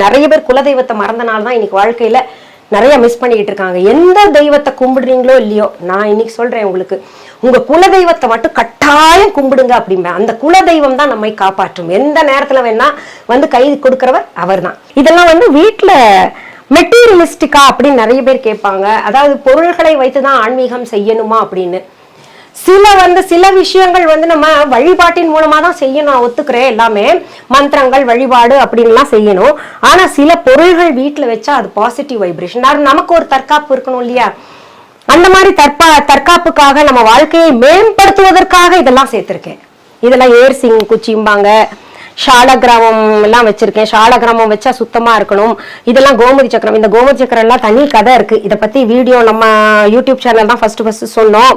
நிறைய பேர் குலதெய்வத்தை மறந்தனால தான் இன்னைக்கு வாழ்க்கையில நிறைய மிஸ் பண்ணிக்கிட்டு இருக்காங்க. எந்த தெய்வத்தை கும்பிடுறீங்களோ இல்லையோ நான் இன்னைக்கு சொல்றேன் உங்களுக்கு. உங்க குலதெய்வத்தை மட்டும் கட்டாயம் கும்பிடுங்க அப்படிம்பேன். அந்த குலதெய்வம் தான் நம்மை காப்பாற்றும். எந்த நேரத்துல வேணா வந்து கை கொடுக்கிறவர் அவர்தான். இதெல்லாம் வந்து வீட்டுல மெட்டீரியலிஸ்டிக்கா அப்படின்னு நிறைய பேர் கேட்பாங்க. அதாவது பொருள்களை வைத்து தான் ஆன்மீகம் செய்யணுமா அப்படின்னு. சில வந்து சில விஷயங்கள் வந்து நம்ம வழிபாட்டின் மூலமா தான் செய்யணும். நான் ஒத்துக்கிறேன் எல்லாமே. மந்திரங்கள் வழிபாடு அப்படின்லாம் செய்யணும். ஆனா சில பொருள்கள் வீட்டுல வச்சா அது பாசிட்டிவ் வைப்ரேஷன் நமக்கு ஒரு தற்காப்பு இருக்கணும் இல்லையா? அந்த மாதிரி தற்பா தற்காப்புக்காக நம்ம வாழ்க்கையை மேம்படுத்துவதற்காக இதெல்லாம் சேர்த்திருக்கேன். இதெல்லாம் ஏர்சிங் குச்சிம்பாங்க ஷாலகிராமம் எல்லாம் வச்சிருக்கேன். ஷாலகிராமம் வச்சா சுத்தமா இருக்கணும். இதெல்லாம் கோமதி சக்கரம். இந்த கோமதி சக்கரம் எல்லாம் தனி கதை இருக்கு. இதை பத்தி வீடியோ நம்ம யூடியூப் சேனல் தான் ஃபர்ஸ்ட் ஃபர்ஸ்ட் சொன்னோம்.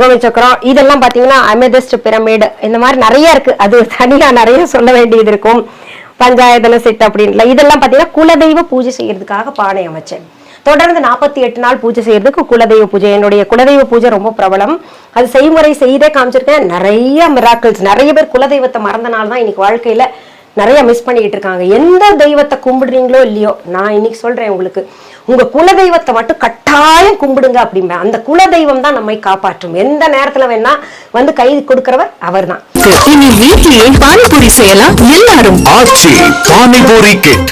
கோமதி சக்கரம் இதெல்லாம் பாத்தீங்கன்னா அமெதஸ்ட் பிரமிடு. இந்த மாதிரி நிறைய இருக்கு. அது தனியாக நிறைய சொல்ல வேண்டியது இருக்கும். பஞ்சாயத்துல செட் அப்படின்ல இதெல்லாம் பாத்தீங்கன்னா குலதெய்வ பூஜை செய்யறதுக்காக பானை அமைச்சேன். தொடர்ந்து நாற்பத்தி எட்டு நாள் பூஜை செய்யறதுக்கு குலதெய்வ பூஜை. என்னுடைய குலதெய்வ பூஜை ரொம்ப பிரபலம். அது செய்முறை செய்தே காமிச்சிருக்கேன். நிறைய மிராக்கிள்ஸ் நிறைய பேர் குலதெய்வத்தை மறந்தனால தான் இன்னைக்கு வாழ்க்கையில நிறைய மிஸ் பண்ணிக்கிட்டு இருக்காங்க. எந்த தெய்வத்தை கும்பிடுறீங்களோ இல்லையோ நான் இன்னைக்கு சொல்றேன் உங்களுக்கு. உங்க குலதெய்வத்தை மட்டும் கட் கட்டாயம் கும்பிடுங்க அப்படிம்பேன். அந்த குலதெய்வம் தான் நம்மை காப்பாற்றும். எந்த நேரத்துல வேணா வந்து கை கொடுக்கிறவர் அவர்தான். இனி வீட்டிலேயே பானிபூரி செய்யலாம். எல்லாரும் ஆச்சி பானிபூரி கிட்